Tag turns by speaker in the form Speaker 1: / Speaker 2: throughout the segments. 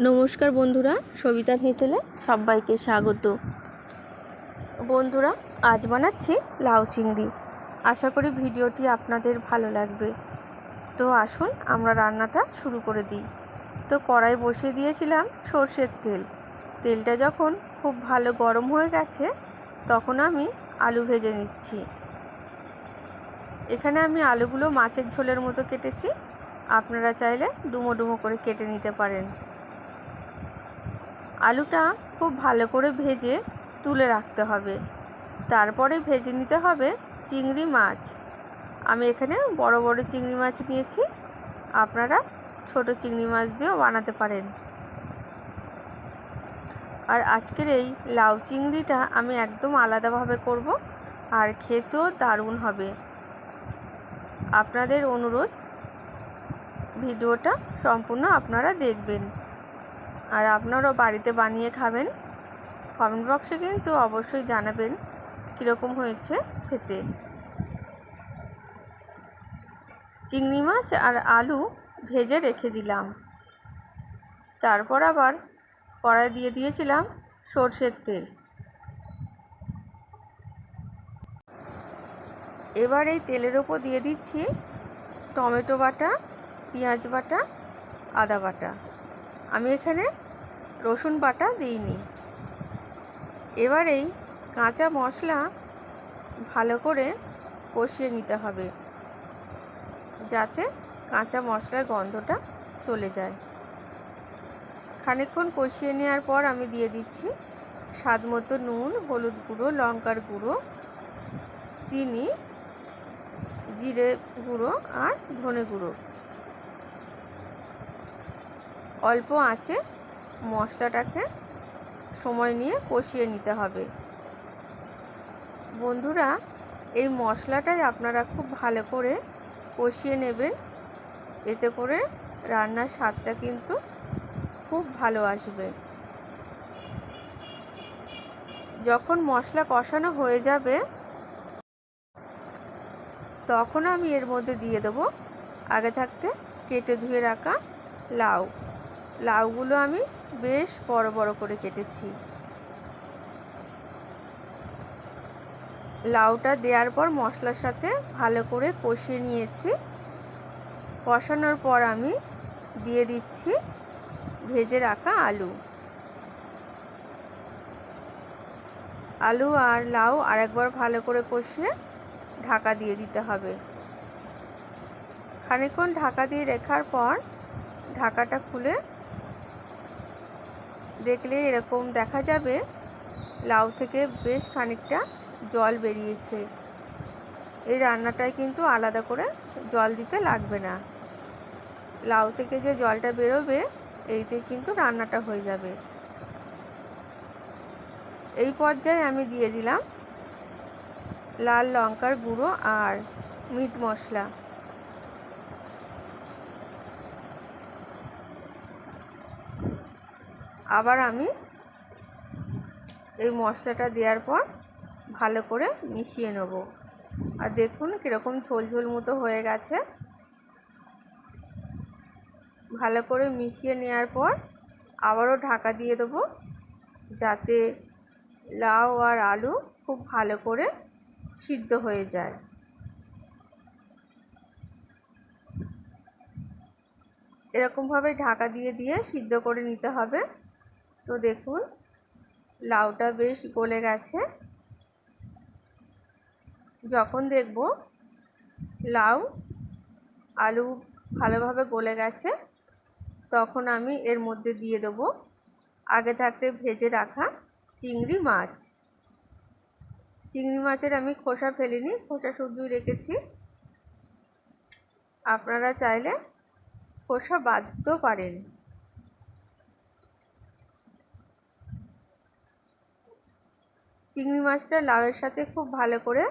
Speaker 1: নমস্কার বন্ধুরা, সবিতা হেঁচেলে সবাইকে স্বাগত। বন্ধুরা, আজ বানাচ্ছি লাউ চিংড়ি। আশা করি ভিডিওটি আপনাদের ভালো লাগবে। তো আসুন, আমরা রান্নাটা শুরু করে দিই। তো কড়াই বসিয়ে দিয়েছিলাম সর্ষের তেল। তেলটা যখন খুব ভালো গরম হয়ে গেছে, তখন আমি আলু ভেজে নিচ্ছি। এখানে আমি আলুগুলো মাছের ঝোলের মতো কেটেছি। আপনারা চাইলে ডুমো ডুমো করে কেটে নিতে পারেন। আলুটা খুব ভালো করে ভেজে তুলে রাখতে হবে। তারপরে ভেজে নিতে হবে চিংড়ি মাছ। আমি এখানে বড় বড় চিংড়ি মাছ নিয়েছি। আপনারা ছোট চিংড়ি মাছ দিয়েও বানাতে পারেন। আর আজকের এই লাউ চিংড়িটা আমি একদম আলাদাভাবে করব আর খেতেও দারুণ হবে। আপনাদের অনুরোধ, ভিডিওটা সম্পূর্ণ আপনারা দেখবেন। আর আপনারাও বাড়িতে বানিয়ে খাবেন? কমেন্ট বক্সে কিন্তু অবশ্যই জানাবেন কীরকম হয়েছে খেতে। চিংড়ি মাছ আর আলু ভেজে রেখে দিলাম। তারপর আবার কড়াই দিয়ে দিয়েছিলাম সর্ষের তেল। এবার এই তেলের ওপর দিয়ে দিচ্ছি টমেটো বাটা, পেঁয়াজ বাটা, আদা বাটা। আমি এখানে রসুন বাটা দিইনি। এবার এই কাঁচা মশলা ভালো করে কষিয়ে নিতে হবে, যাতে কাঁচা মশলার গন্ধটা চলে যায়। খানিকক্ষণ কষিয়ে নেওয়ার পর আমি দিয়ে দিচ্ছি স্বাদ মতো নুন, হলুদ গুঁড়ো, লঙ্কার গুঁড়ো, চিনি, জিরে গুঁড়ো আর ধনে গুঁড়ো। অল্প আঁচে মশলাটাকে সময় নিয়ে কষিয়ে নিতে হবে। বন্ধুরা, এই মশলাটাই আপনারা খুব ভালো করে কষিয়ে নেবেন। এতে করে রান্নার স্বাদটা কিন্তু খুব ভালো আসবে। যখন মশলা কষানো হয়ে যাবে, তখন আমি এর মধ্যে দিয়ে দেবো আগে থাকতে কেটে ধুয়ে রাখা লাউ। লাউগুলো আমি বেশ বড় বড় করে কেটেছি। লাউটা দেওয়ার পর মশলার সাথে ভালো করে কষিয়ে নিয়েছি। কষানোর পর আমি দিয়ে দিচ্ছি ভেজে রাখা আলু। আলু আর লাউ আরেকবার ভালো করে কষিয়ে ঢাকা দিয়ে দিতে হবে। খানিকক্ষণ ঢাকা দিয়ে রেখার পর ঢাকাটা খুলে দেখলে এরকম দেখা যাবে। লাউ থেকে বেশ খানিকটা জল বেরিয়েছে। এই রান্নাটায় কিন্তু আলাদা করে জল দিতে লাগবে না। লাউ থেকে যে জলটা বেরোবে, এইতে কিন্তু রান্নাটা হয়ে যাবে। এই পর্যায়ে আমি দিয়ে দিলাম লাল লঙ্কার গুঁড়ো আর মিট মশলা। আবার আমি এই মশলাটা দেওয়ার পর ভালো করে মিশিয়ে নেব। আর দেখুন কীরকম ঝোল ঝোল মতো হয়ে গেছে। ভালো করে মিশিয়ে নেওয়ার পর আবারও ঢাকা দিয়ে দেবো যাতে লাউ আর আলু খুব ভালো করে সিদ্ধ হয়ে যায়। এরকমভাবে ঢাকা দিয়ে দিয়ে সিদ্ধ করে নিতে হবে। তো দেখুন, লাউটা বেশ গলে গেছে। যখন দেখব লাউ আলু ভালোভাবে গলে গেছে, তখন আমি এর মধ্যে দিয়ে দেবো আগে থাকতে ভেজে রাখা চিংড়ি মাছ। চিংড়ি মাছের আমি খোসা ফেলিনি, খোসা শুধুই রেখেছি। আপনারা চাইলে খোসা বাদ দিতেও পারেন। চিংড়ি মাছটা লাউয়ের সাথে খুব ভালো করে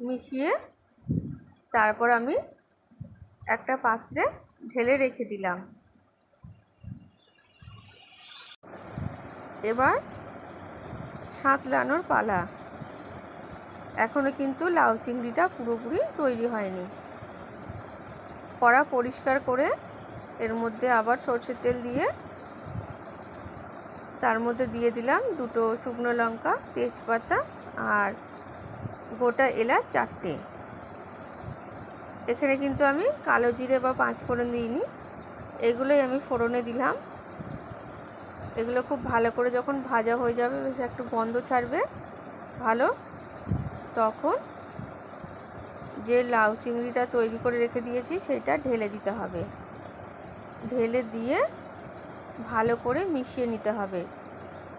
Speaker 1: মিশিয়ে তারপর আমি একটা পাত্রে ঢেলে রেখে দিলাম। এবার সাঁতলানোর পালা। এখনও কিন্তু লাউ চিংড়িটা পুরোপুরি তৈরি হয়নি। কড়া পরিষ্কার করে এর মধ্যে আবার সর্ষের তেল দিয়ে তার মধ্যে দিয়ে দিলাম দুটো শুকনো লঙ্কা, তেজপাতা আর গোটা এলাচ চারটে। এখানে কিন্তু আমি কালো জিরে বা পাঁচ ফোড়ন দিইনি। এগুলোই আমি ফোড়নে দিলাম। এগুলো খুব ভালো করে যখন ভাজা হয়ে যাবে, বেশ একটু গন্ধ ছাড়বে, ভালো, তখন যে লাউ চিংড়িটা তৈরি করে রেখে দিয়েছি, সেটা ঢেলে দিতে হবে। ঢেলে দিয়ে ভালো করে মিশিয়ে নিতে হবে।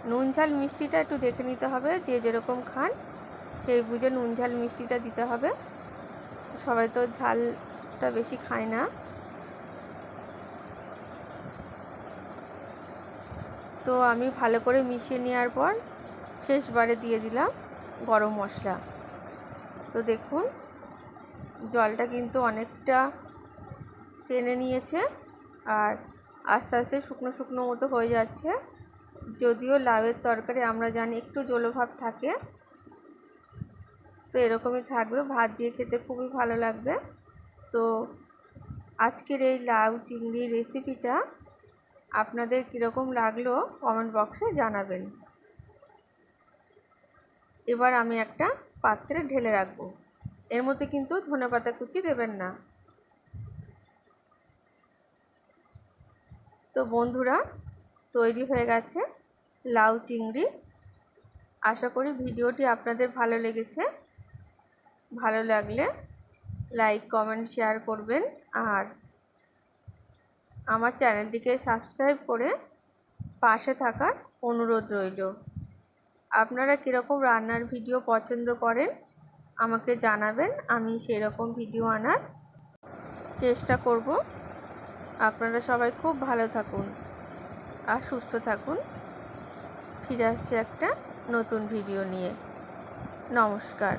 Speaker 1: নুন, ঝাল মিষ্টিটা একটু দেখে নিতে হবে যে যেরকম খান। সেই বুঝে নুন, ঝাল মিষ্টিটা দিতে হবে। সবাই তো ঝালটা বেশি খায় না। তো আমি ভালো করে মিশিয়ে নেওয়ার পর শেষবারে দিয়ে দিলাম গরম মশলা। তো দেখুন, জলটা কিন্তু অনেকটা টেনে নিয়েছে। আর আস্তে আস্তে শুকনো শুকনো মতো হয়ে যাচ্ছে। যদিও লাউয়ের তরকারি আমরা জানি একটু জলভাব থাকে। তো এরকমই থাকবে। ভাত দিয়ে খেতে খুবই ভালো লাগবে। তো আজকের এই লাউ চিংড়ি রেসিপিটা আপনাদের কীরকম লাগল কমেন্ট বক্সে জানাবেন। এবার আমি একটা পাত্রে ঢেলে রাখব। এর মধ্যে কিন্তু ধনেপাতা কুচি দেবেন না। তো বন্ধুরা, তৈরি হয়ে গেছে লাউ চিংড়ি। আশা করি ভিডিওটি আপনাদের ভালো লেগেছে। ভালো লাগলে লাইক, কমেন্ট, শেয়ার করবেন। আর আমার চ্যানেলটিকে সাবস্ক্রাইব করে পাশে থাকার অনুরোধ রইল। আপনারা কীরকম রান্নার ভিডিও পছন্দ করেন, আমাকে জানাবেন। আমি সেরকম ভিডিও আনার চেষ্টা করব। আপনারা সবাই খুব ভালো থাকুন আর সুস্থ থাকুন। ফিরে আসছে একটা নতুন ভিডিও নিয়ে। নমস্কার।